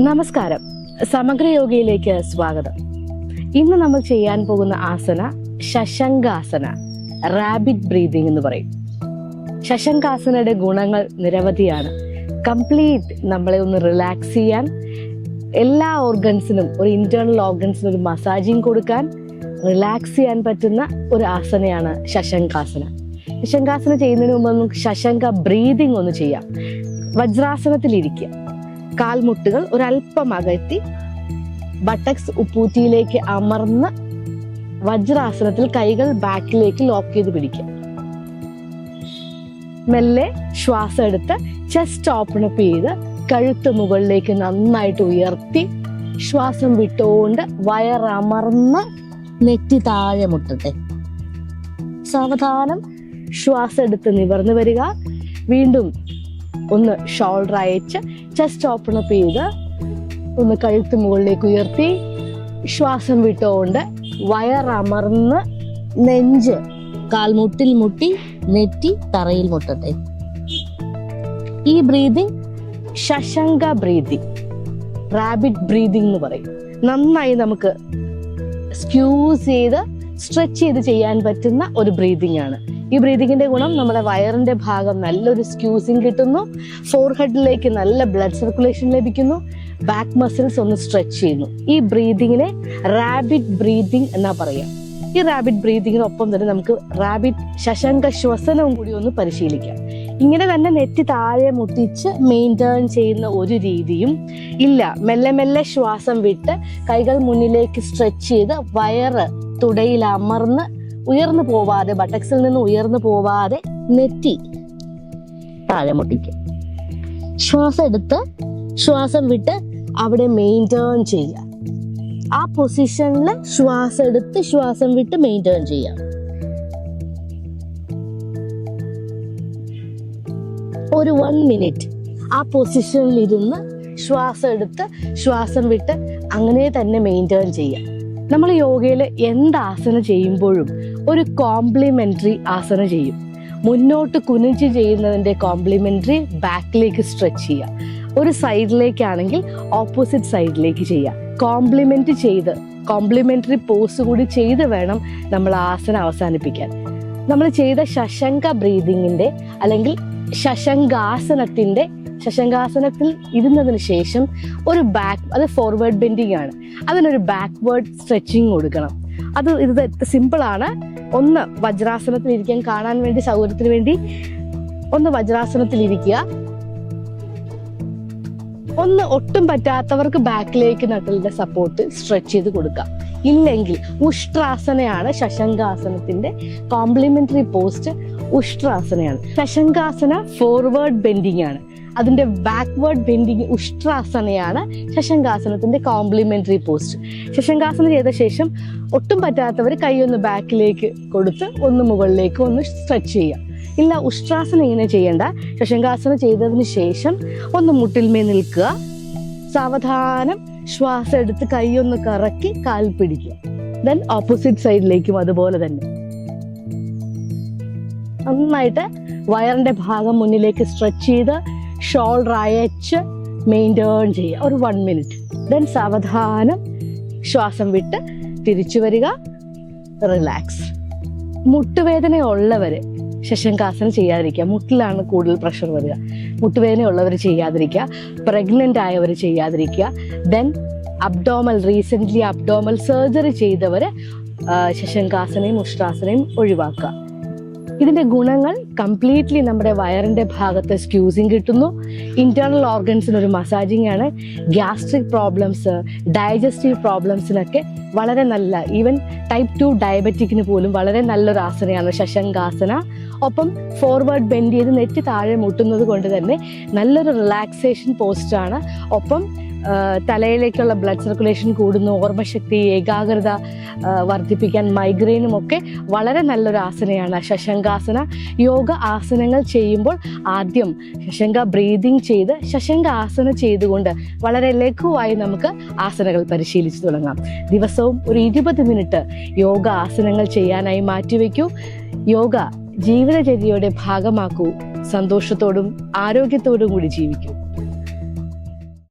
നമസ്കാരം. സമഗ്ര യോഗയിലേക്ക് സ്വാഗതം. ഇന്ന് നമ്മൾ ചെയ്യാൻ പോകുന്ന ആസന ശശങ്കാസന റാബിറ്റ് ബ്രീതിങ് എന്ന് പറയും. ശശങ്കാസനയുടെ ഗുണങ്ങൾ നിരവധിയാണ്. കംപ്ലീറ്റ് നമ്മളെ ഒന്ന് റിലാക്സ് ചെയ്യാൻ എല്ലാ ഓർഗൻസിനും ഒരു ഇന്റേണൽ ഓർഗൻസിനും ഒരു മസാജിങ് കൊടുക്കാൻ റിലാക്സ് ചെയ്യാൻ പറ്റുന്ന ഒരു ആസനയാണ് ശശങ്കാസന. ശശങ്കാസന ചെയ്യുന്നതിന് മുമ്പ് നമുക്ക് ശശങ്ക ബ്രീതിങ് ഒന്ന് ചെയ്യാം. വജ്രാസനത്തിലിരിക്കുക. കാൽമുട്ടുകൾ ഒരല്പം അകറ്റി ബട്ടക്സ് ഉപ്പൂറ്റിയിലേക്ക് അമർന്ന് വജ്രാസനത്തിൽ കൈകൾ ബാക്കിലേക്ക് ലോക്ക് ചെയ്ത് പിടിക്കുക. മെല്ലെ ശ്വാസം എടുത്ത് ചെസ്റ്റ് ഓപ്പൺ അപ്പ് ചെയ്ത് കഴുത്ത് മുകളിലേക്ക് നന്നായിട്ട് ഉയർത്തി ശ്വാസം വിട്ടുകൊണ്ട് വയറമർന്ന് നെറ്റി താഴെ മുട്ടട്ടെ. സാവധാനം ശ്വാസം എടുത്ത് നിവർന്നു വരിക. വീണ്ടും ഒന്ന് ഷോൾഡർ അയച്ച് ചെസ്റ്റ് ഓപ്പൺ അപ്പ് ചെയ്ത് ഒന്ന് കഴുത്ത് മുകളിലേക്ക് ഉയർത്തി. ശ്വാസം വിട്ടുകൊണ്ട് വയറമർന്ന് നെഞ്ച് കാൽമുട്ടിൽ മുട്ടി നെറ്റി തറയിൽ മുട്ടട്ടെ. ഈ breathing Shashanka breathing rabbit breathing എന്ന് പറയും. നന്നായി നമുക്ക് സ്ക്യൂസ് ചെയ്ത് സ്ട്രെച്ച് ചെയ്ത് ചെയ്യാൻ പറ്റുന്ന ഒരു ബ്രീതിങ് ആണ്. ഈ ബ്രീതിങ്ങിന്റെ ഗുണം നമ്മുടെ വയറിന്റെ ഭാഗം നല്ലൊരു സ്ക്യൂസിങ് കിട്ടുന്നു. ഫോർഹെഡിലേക്ക് നല്ല ബ്ലഡ് സർക്കുലേഷൻ ലഭിക്കുന്നു. ബാക്ക് മസിൽസ് ഒന്ന് സ്ട്രെച്ച് ചെയ്യുന്നു. ഈ ബ്രീതിങ്ങിനെ റാബിറ്റ് ബ്രീതിങ് എന്നാ പറയാം. ഈ റാബിറ്റ് ബ്രീതിങ്ങിനൊപ്പം തന്നെ നമുക്ക് റാബിറ്റ് ശശങ്ക ശ്വസനവും കൂടി ഒന്ന് പരിശീലിക്കാം. ഇങ്ങനെ തന്നെ നെറ്റി താഴെ മുട്ടിച്ച് മെയിന്റേൺ ചെയ്യുന്ന ഒരു രീതിയും ഇല്ല. മെല്ലെ മെല്ലെ ശ്വാസം വിട്ട് കൈകൾ മുന്നിലേക്ക് സ്ട്രെച്ച് ചെയ്ത് വയറ് തുടയിൽ അമർന്ന് ഉയർന്നു പോവാതെ ബട്ടക്സിൽ നിന്ന് ഉയർന്നു പോവാതെ നെറ്റി താഴെ മുട്ടിക്കുക ശ്വാസം എടുത്ത് ശ്വാസം വിട്ട് അവിടെ മെയിന്റേൺ ചെയ്യുക. ആ പൊസിഷനിൽ ശ്വാസം എടുത്ത് ശ്വാസം വിട്ട് മെയിന്റേൺ ചെയ്യാം ഒരു വൺ മിനിറ്റ് ആ പൊസിഷനിൽ ഇരുന്ന് ശ്വാസം എടുത്ത് ശ്വാസം വിട്ട് അങ്ങനെ തന്നെ മെയിന്റേൺ ചെയ്യാം നമ്മൾ യോഗയിൽ എന്ത് ആസനം ചെയ്യുമ്പോഴും ഒരു കോംപ്ലിമെന്ററി ആസനം ചെയ്യും. മുന്നോട്ട് കുനിച്ച് ചെയ്യുന്നതിന്റെ കോംപ്ലിമെന്ററി ബാക്കിലേക്ക് സ്ട്രെച്ച് ചെയ്യുക. ഒരു സൈഡിലേക്കാണെങ്കിൽ ഓപ്പോസിറ്റ് സൈഡിലേക്ക് ചെയ്യുക. കോംപ്ലിമെന്റ് ചെയ്ത് കോംപ്ലിമെന്ററി പോസ് കൂടി ചെയ്ത് വേണം നമ്മൾ ആസനം അവസാനിപ്പിക്കാൻ. നമ്മൾ ചെയ്ത ശശങ്ക ബ്രീതിങ്ങിന്റെ അല്ലെങ്കിൽ ശശങ്കാസനത്തിന്റെ ശശങ്കാസനത്തിൽ ഇരുന്നതിന് ശേഷം ഒരു ബാക്ക് അത് ഫോർവേഡ് ബെൻഡിങ് ആണ്. അതിനൊരു ബാക്ക്വേർഡ് സ്ട്രെച്ചിങ് കൊടുക്കണം. അത് ഇത് സിമ്പിൾ ആണ്. ഒന്ന് വജ്രാസനത്തിൽ ഇരിക്കാൻ കാണാൻ വേണ്ടി സൗകര്യത്തിന് വേണ്ടി ഒന്ന് വജ്രാസനത്തിൽ ഇരിക്കുക. ഒന്ന് ഒട്ടും പറ്റാത്തവർക്ക് ബാക്കിലേക്ക് നട്ടലിന്റെ സപ്പോർട്ട് സ്ട്രെച്ച് ചെയ്ത് കൊടുക്കുക. ഇല്ലെങ്കിൽ ഉഷ്ട്രാസനയാണ് ശശങ്കാസനത്തിന്റെ കോംപ്ലിമെന്ററി പോസ്റ്റ് ഉഷ്ട്രാസനയാണ്. ശശങ്കാസന ഫോർവേഡ് ബെൻഡിങ് ആണ്. അതിന്റെ ബാക്ക്വേർഡ് ബെൻഡിങ് ഉഷ്ട്രാസനയാണ് ശശങ്കാസനത്തിന്റെ കോംപ്ലിമെന്ററി പോസ്റ്റ് ശശങ്കാസനം ചെയ്ത ശേഷം ഒട്ടും പറ്റാത്തവർ കൈയൊന്ന് ബാക്കിലേക്ക് കൊടുത്ത് ഒന്ന് മുകളിലേക്ക് ഒന്ന് സ്ട്രെച്ച് ചെയ്യാം ഇല്ല ഉഷ്ട്രാസനം ഇങ്ങനെ ചെയ്യേണ്ട. ശശങ്കാസനം ചെയ്തതിന് ശേഷം ഒന്ന് മുട്ടിൽമേ നിൽക്കുക. സാവധാനം ശ്വാസം എടുത്ത് കൈയൊന്ന് കറക്കി കാൽ പിടിക്കുക. ദെൻ ഓപ്പോസിറ്റ് സൈഡിലേക്കും അതുപോലെ തന്നെ. നന്നായിട്ട് വയറിന്റെ ഭാഗം മുന്നിലേക്ക് സ്ട്രെച്ച് ചെയ്ത് ഷോൾഡർ അയച്ച് മെയിന്റേൺ ചെയ്യുക. ഒരു വൺ മിനിറ്റ് ദെൻ സാവധാനം ശ്വാസം വിട്ട് തിരിച്ചു വരിക. റിലാക്സ് മുട്ടുവേദന ഉള്ളവര് ശശങ്കാസനം ചെയ്യാതിരിക്കുക. മുട്ടിലാണ് കൂടുതൽ പ്രഷർ വരിക. മുട്ടുവേദന ഉള്ളവർ ചെയ്യാതിരിക്കുക പ്രഗ്നന്റ് ആയവർ ചെയ്യാതിരിക്കുക. Then abdominal recent abdominal surgery ചെയ്തവർ ശശങ്കാസനയും ഉഷ്ട്രാസനയും ഒഴിവാക്കുക. ഇതിന്റെ ഗുണങ്ങൾ കംപ്ലീറ്റ്ലി നമ്മുടെ വയറിന്റെ ഭാഗത്ത് സ്ക്യൂസിങ് കിട്ടുന്നു. ഇന്റേണൽ ഓർഗൻസിന് ഒരു മസാജിങ് ആണ്. ഗ്യാസ്ട്രിക് പ്രോബ്ലംസ് ഡൈജസ്റ്റീവ് പ്രോബ്ലംസിനൊക്കെ വളരെ നല്ല ഈവൻ ടൈപ്പ് ടു ഡയബറ്റിക്കിന് പോലും വളരെ നല്ലൊരു ആസനയാണ് ശശങ്കാസന. ഒപ്പം ഫോർവേഡ് ബെൻഡ് ചെയ്ത് നെറ്റ് താഴെ മുട്ടുന്നത് കൊണ്ട് തന്നെ നല്ലൊരു റിലാക്സേഷൻ പോസ്റ്റാണ് ഒപ്പം തലയിലേക്കുള്ള ബ്ലഡ് സർക്കുലേഷൻ കൂടുന്നു ഓർമ്മശക്തി ഏകാഗ്രത വർദ്ധിപ്പിക്കാൻ മൈഗ്രെയിനും ഒക്കെ വളരെ നല്ലൊരു ആസനയാണ്. ശശങ്കാസന യോഗ ആസനങ്ങൾ ചെയ്യുമ്പോൾ ആദ്യം ശശങ്ക ബ്രീതിങ് ചെയ്ത് ശശങ്ക ആസന ചെയ്തുകൊണ്ട് വളരെ ലഘുവായി നമുക്ക് ആസനകൾ പരിശീലിച്ചു തുടങ്ങാം. ദിവസവും ഒരു ഇരുപത് മിനിറ്റ് യോഗ ആസനങ്ങൾ ചെയ്യാനായി മാറ്റിവെക്കൂ. യോഗ ജീവിതചര്യയുടെ ഭാഗമാക്കൂ. സന്തോഷത്തോടും ആരോഗ്യത്തോടും കൂടി ജീവിക്കൂ.